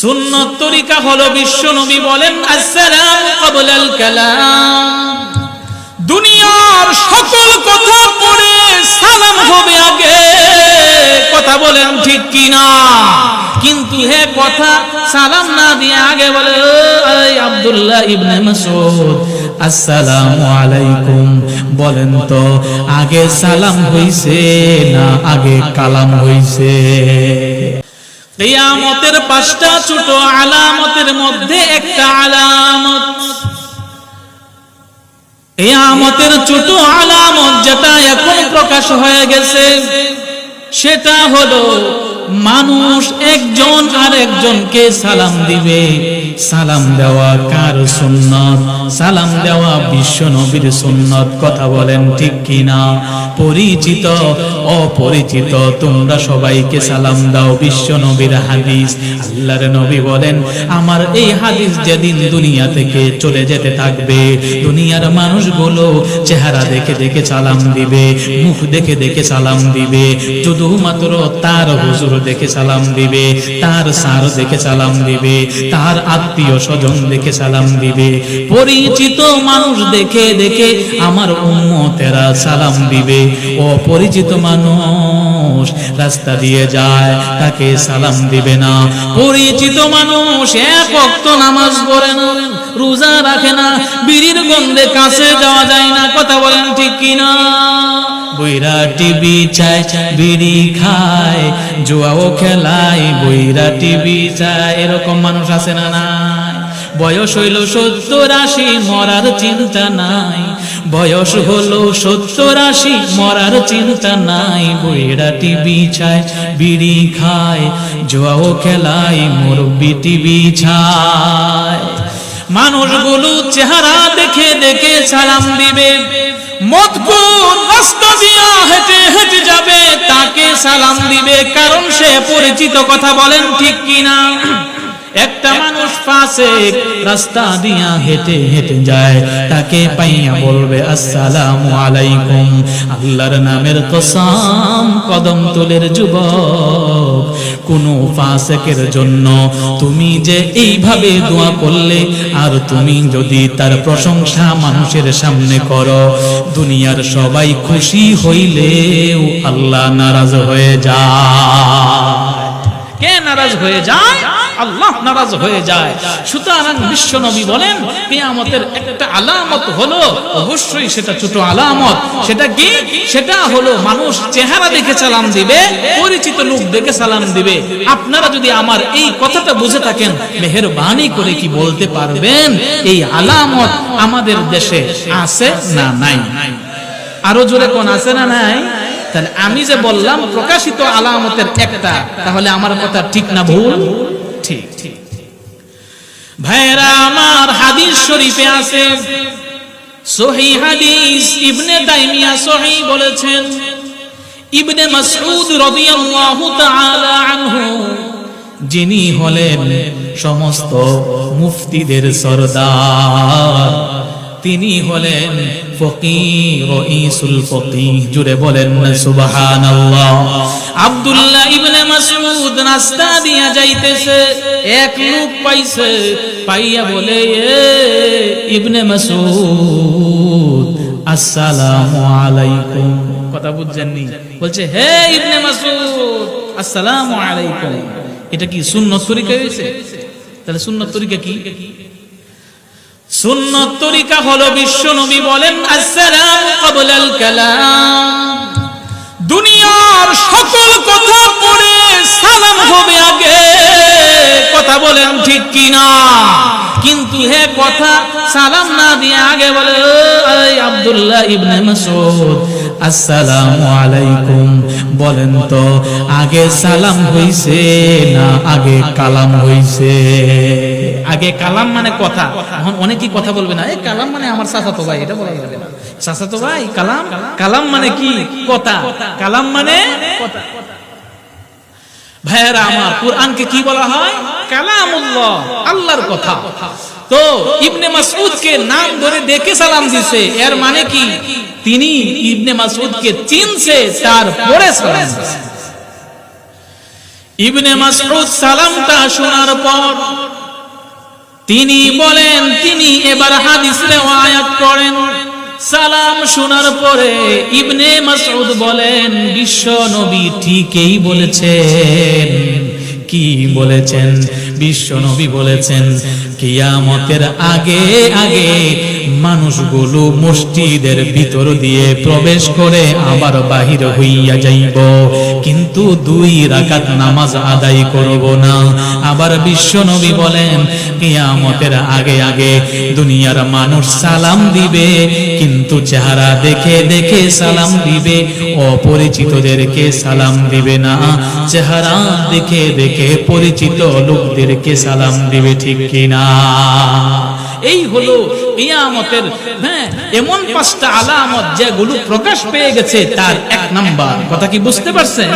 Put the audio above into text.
সুন্নত তরিকা হলো বিশ্ব নবী বলেন, আসসালাম ক্বাবলাল কালাম। দুনিয়ার সকল কথা পড়ে সালাম হবে আগে। কথা বলেন ঠিক কি না কিন্তু হে কথা সালাম না দিয়ে আগে বলে এই আব্দুল্লাহ ইবনে মাসউদ, আসসালামু আলাইকুম। বলেন তো, আগে সালাম হইছে না আগে কালাম হইছে? কিয়ামতের পাঁচটা ছোট আলামতের মধ্যে একটা আলামত। কেয়ামতের ছোট আলামত যেটা এখন প্রকাশ হয়ে গেছে, সেটা হলো মানুষ একজন আর একজনকে সালাম দিবে। সালাম দেওয়া কার সুন্নত? সালাম দেওয়া বিশ্ব নবীর সুন্নত, কথা বলেন ঠিক কিনা? পরিচিত, অপরিচিত, তোমরা সবাইকে সালাম দাও বিশ্ব নবীর হাদিস। আল্লাহর নবী বলেন, আমার এই হাদিস যেদিন দুনিয়া থেকে চলে যেতে থাকবে, দুনিয়ার মানুষগুলো চেহারা দেখে দেখে সালাম দিবে, মুখ দেখে দেখে সালাম দিবে। শুধুমাত্র তার হুজুর দেখে সালাম দিবে, তার সার দেখে সালাম দিবে, তার আত্মীয় স্বজন দেখে সালাম দিবে, পরিচিত মানুষ দেখে দেখে আমার উম্মতেরা সালাম দিবে। অপরিচিত মানুষ রাস্তা দিয়ে যায়, তাকে সালাম দিবে না। পরিচিত মানুষ এক ভক্ত নামাজ পড়ে না, রোজা রাখে না, বিড়ির গন্ধে কাছে যাওয়া যায় না, কথা বলেন ঠিক কিনা? বইরা টিভি চায়, বিড়ি খায়, জুয়াও খেলায়, বইরা টিভি চায়। এরকম মানুষ আছে না নাই? বয়স হইল সত্তর আশি, মরার চিন্তা নাই। বয়স হলো সত্তর আশি, মরার চিন্তা নাই। বইরা টিভি চায়, বিড়ি খায়, জুয়াও খেলায়, মুরব্বি টিভি ছায় মানুষগুলো চেহারা দেখে দেখে সালাম দিবে। হেঁটে হেঁটে যাবে, তাকে সালাম দিবে, কারণ সে পরিচিত কথা বলেন ঠিক কিনা। একটা মানুষ পাশে রাস্তা দিয়া হেঁটে হেঁটে যায়, তাকে পাইয়া বলবে, আসসালামু আলাইকুম। আল্লাহর নামের কসম কদম তোলের যুবক, কোন ফাসেকের জন্য। তুমি যে এইভাবে দোয়া করলে, আর তুমি যদি তার প্রশংসা মানুষের সামনে করো, দুনিয়ার সবাই খুশি হইলেও আল্লাহ নারাজ হয়ে যায়। কে নারাজ হয়ে যায়? আল্লাহ নারাজ হয়ে যায়। সুতরাং বিশ্ব নবী বলেন, কিয়ামতের একটা আলামত হলো, অবশ্যই সেটা ছোট আলামত। সেটা কি? সেটা হলো মানুষ চেহারা দেখে সালাম দিবে, পরিচিত লোক দেখে সালাম দিবে। আপনারা যদি আমার এই কথাটা বুঝে থাকেন, মেহেরবানি করে কি বলতে পারবেন? এই আলামত আমাদের দেশে আছে না নাই? আরও জোরে কোন আছে না নাই? তাহলে আমি যে বললাম, প্রকাশিত আলামতের একটা, তাহলে আমার কথা ঠিক না ভুল? ঠিক ভাইরা আমার হাদিস শরীফে আছে, সহি হাদিস ইবনে তাইমিয়া সহি বলেছেন, ইবনে মাসউদ রাদিয়াল্লাহু তাআলা আনহু, যিনি হলেন সমস্ত মুফতিদের সরদার। তিনি হলেন ফকির রইসুল ফকিহ। জুড়ে বলেন, সুবহানাল্লাহ। আব্দুল্লাহ ইবনে মাসউদ রাস্তা দিয়া যাইতেছে, এক লোক পাইছে, পাইয়া বলে, এ ইবনে মাসউদ, আসসালামু আলাইকুম। কথা বুঝছেননি? বলছে, হে ইবনে মাসউদ, আসসালামু আলাইকুম। এটা কি সুন্নত তরিকা হয়েছে তাহলে সুন্নত তরিকা কি? সুন্নত তরিকা হলো বিশ্ব নবী বলেন, আসসালাম কালাম। দুনিয়ার সকল কথা পড়ে সালাম হবে আগে। কথা বলেন ঠিক কি না কিন্তু হে কথা সালাম না দিয়ে আগে বলে আব্দুল্লাহ ইবনে মাসউদ আসসালামু আলাইকুম। বলেন তো, আগে সালাম হইছে না আগে কালাম হইছে? আগে কালাম মানে কথা। এখন অনেকেই কথা বলবে না, এই কালাম মানে আমার চাচাতো ভাই। এটা বলা যাবে না। চাচাতো ভাই, কালাম? কালাম মানে কি? কথা। কালাম মানে কথা। ভাইয়েরা আমার, কোরআনকে কি বলা হয়? কালামুল্লাহ, আল্লাহর কথা। তো ইবনে মাসউদকে নাম ধরে দেখে সালাম দিছে। এর মানে কি? তিনি ইবনে মাসউদকে চিনছে তার পরে সালাম ইবনে মাসউদ সালামটা শোনার পর তিনি বলেন, তিনি এবার হাদিস রেওয়ায়াত করেন সালাম শোনার পরে ইবনে মাসউদ বলেন, বিশ্ব নবী ঠিকই বলেছেন। কি বলেছেন? বিশ্ব নবী বলেছেন, কিয়ামতের আগে আগে মানুষগুলো মসজিদের ভিতর দিয়ে প্রবেশ করে আবার বাহির হইয়া যাইব। কিন্তু দুই রাকাত নামাজ আদায় করব না। আবার বিশ্ব নবী বলেন, কিয়ামতের আগে আগে দুনিয়ার মানুষ সালাম দিবে, কিন্তু চেহারা দেখে দেখে সালাম দিবে, অপরিচিতদেরকে সালাম দিবে না। চেহারা দেখে দেখে পরিচিত লোকদেরকে সালাম দিবে ঠিক কিনা? এই হলো কিয়ামতের হ্যাঁ এমন পাঁচটা আলামত যেগুলো প্রকাশ পেয়ে গেছে তার এক নাম্বার। কথা কি বুঝতে পারছেন?